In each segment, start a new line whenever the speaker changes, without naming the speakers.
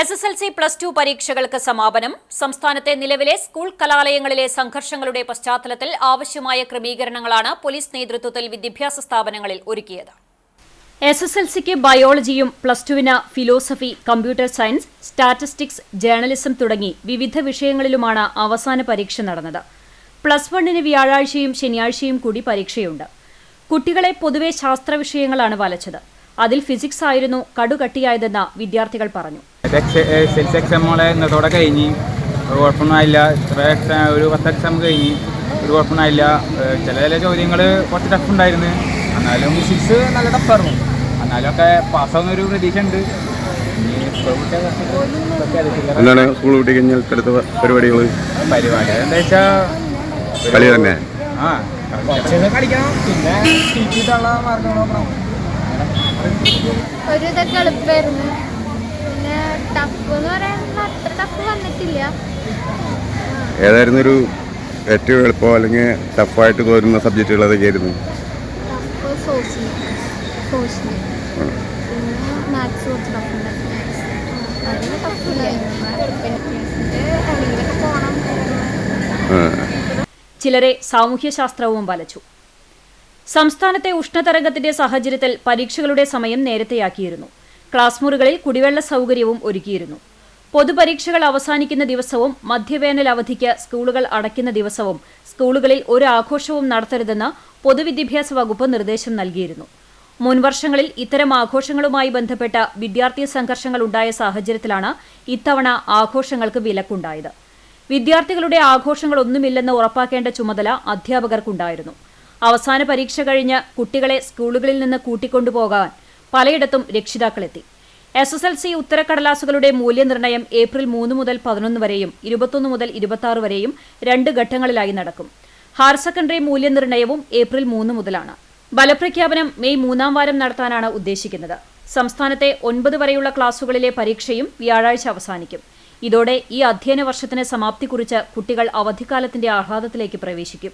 S S L C plus two പരീക്ഷകൾക്ക് സമാപനം. സംസ്ഥാനത്തെ നിലവിലെ സ്കൂൾ കലാലയങ്ങളിലെ സംഘർഷങ്ങളുടെ പശ്ചാത്തലത്തിൽ ആവശ്യമായ ക്രമീകരണങ്ങളാണ് പോലീസ് നേതൃത്വത്തിൽ വിദ്യാഭ്യാസ സ്ഥാപനങ്ങളിൽ ഒരുക്കിയത്. എസ് എസ് എൽ സിക്ക് ബയോളജിയും പ്ലസ് ടുവിന് philosophy computer science statistics journalism തുടങ്ങി വിവിധ വിഷയങ്ങളിലുമാണ് അവസാന പരീക്ഷ നടന്നത്. പ്ലസ് വണ്ണിന് വ്യാഴാഴ്ചയും ശനിയാഴ്ചയും കൂടി പരീക്ഷയുണ്ട്. കുട്ടികളെ പൊതുവെ ശാസ്ത്ര വിഷയങ്ങളാണ് വലച്ചത്. അതിൽ ഫിസിക്സ് ആയിരുന്നു കടുകട്ടിയായതെന്ന് വിദ്യാർത്ഥികൾ പറഞ്ഞു.
സെൽസ് എക്സാമോളെ ഇന്നത്തോടെ കഴിഞ്ഞ്. ഒരു കുഴപ്പമൊന്നുമായില്ല ഇത്ര എക്സാം ഒരു പത്ത് എക്സാം കഴിഞ്ഞ്. ഒരു കുഴപ്പമൊന്നുമായില്ല ചില ചില ചോദ്യങ്ങൾ കുറച്ച് ടഫ് ഉണ്ടായിരുന്നു. എന്നാലും ഫിസിക്സ് നല്ല ടഫായിരുന്നു എന്നാലും ഒക്കെ പാസ്സാവുന്ന ഒരു പ്രതീക്ഷ ഉണ്ട്.
എന്താണ് സ്കൂൾ വിട്ട് കഴിഞ്ഞാൽ അടുത്ത പരിപാടികൾ
പരിപാടി എന്താ വെച്ചാൽ
കളി തന്നെ.
ആ കളിക്കണം. പിന്നെ നോക്കണം.
ഒരു ഇതൊക്കെ എളുപ്പമായിരുന്നു പിന്നെ ടഫ് എന്ന് പറയാൻ അത്ര ടഫ് വന്നിട്ടില്ല.
ഏതായിരുന്നു ഒരു ഏറ്റവും എളുപ്പം അല്ലെങ്കിൽ ടഫായിട്ട് തോന്നുന്ന സബ്ജക്റ്റുകൾ ഏതൊക്കെയായിരുന്നു?
ചിലരെ സാമൂഹ്യശാസ്ത്രവും വലച്ചു. സംസ്ഥാനത്തെ ഉഷ്ണതരംഗത്തിന്റെ സാഹചര്യത്തിൽ പരീക്ഷകളുടെ സമയം നേരത്തെയാക്കിയിരുന്നു. ക്ലാസ് മുറികളിൽ കുടിവെള്ള സൗകര്യവും ഒരുക്കിയിരുന്നു. പൊതുപരീക്ഷകൾ അവസാനിക്കുന്ന ദിവസവും മധ്യവേനൽ അവധിക്ക് സ്കൂളുകൾ അടയ്ക്കുന്ന ദിവസവും സ്കൂളുകളിൽ ഒരു ആഘോഷവും നടത്തരുതെന്ന് പൊതുവിദ്യാഭ്യാസ വകുപ്പ് നിർദ്ദേശം നൽകിയിരുന്നു. മുൻവർഷങ്ങളിൽ ഇത്തരം ആഘോഷങ്ങളുമായി ബന്ധപ്പെട്ട വിദ്യാർത്ഥി സംഘർഷങ്ങൾ ഉണ്ടായ സാഹചര്യത്തിലാണ് ഇത്തവണ ആഘോഷങ്ങൾക്ക് വിലക്കുണ്ടായത്. വിദ്യാർത്ഥികളുടെ ആഘോഷങ്ങളൊന്നുമില്ലെന്ന് ഉറപ്പാക്കേണ്ട ചുമതല അധ്യാപകർക്കുണ്ടായിരുന്നു. അവസാന പരീക്ഷ കഴിഞ്ഞ് കുട്ടികളെ സ്കൂളുകളിൽ നിന്ന് കൂട്ടിക്കൊണ്ടുപോകാൻ പലയിടത്തും രക്ഷിതാക്കളെത്തി. എസ് എസ് എൽ സി ഉത്തരക്കടലാസുകളുടെ മൂല്യനിർണയം ഏപ്രിൽ മൂന്ന് മുതൽ പതിനൊന്ന് വരെയും ഇരുപത്തൊന്ന് മുതൽ ഇരുപത്തി വരെയും രണ്ട് ഘട്ടങ്ങളിലായി നടക്കും. ഹയർ സെക്കൻഡറി മൂല്യനിർണയവും ഏപ്രിൽ മൂന്ന് മുതലാണ്. ബലപ്രഖ്യാപനം മെയ് മൂന്നാം വാരം നടത്താനാണ് ഉദ്ദേശിക്കുന്നത്. സംസ്ഥാനത്തെ ഒൻപത് വരെയുള്ള ക്ലാസുകളിലെ പരീക്ഷയും വ്യാഴാഴ്ച അവസാനിക്കും. ഇതോടെ ഈ അധ്യയന വർഷത്തിന് സമാപ്തി കുറിച്ച് കുട്ടികൾ അവധിക്കാലത്തിന്റെ ആഹ്ലാദത്തിലേക്ക് പ്രവേശിക്കും.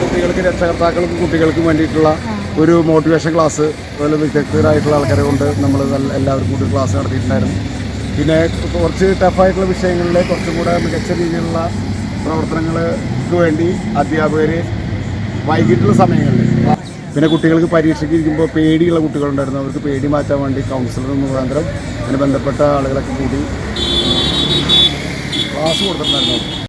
കുട്ടികൾക്ക് രക്ഷകർത്താക്കൾക്കും കുട്ടികൾക്കും വേണ്ടിയിട്ടുള്ള ഒരു മോട്ടിവേഷൻ ക്ലാസ് അതുപോലെ വിദഗ്ധരായിട്ടുള്ള ആൾക്കാരെ കൊണ്ട് നമ്മൾ എല്ലാവർക്കും കൂടി ക്ലാസ് നടത്തിയിട്ടുണ്ടായിരുന്നു. പിന്നെ കുറച്ച് ടഫായിട്ടുള്ള വിഷയങ്ങളിലെ കുറച്ചും കൂടെ മികച്ച രീതിയിലുള്ള പ്രവർത്തനങ്ങൾക്ക് വേണ്ടി അധ്യാപകർ വൈകിട്ടുള്ള സമയങ്ങളിൽ പിന്നെ കുട്ടികൾക്ക് പരീക്ഷയ്ക്ക് ഇരിക്കുമ്പോൾ പേടിയുള്ള കുട്ടികളുണ്ടായിരുന്നു. അവർക്ക് പേടി മാറ്റാൻ വേണ്ടി കൗൺസിലർ മുഖാന്തരം അതിന് ബന്ധപ്പെട്ട ആളുകളൊക്കെ കൂടി ക്ലാസ് കൊടുത്തിട്ടുണ്ടായിരുന്നു.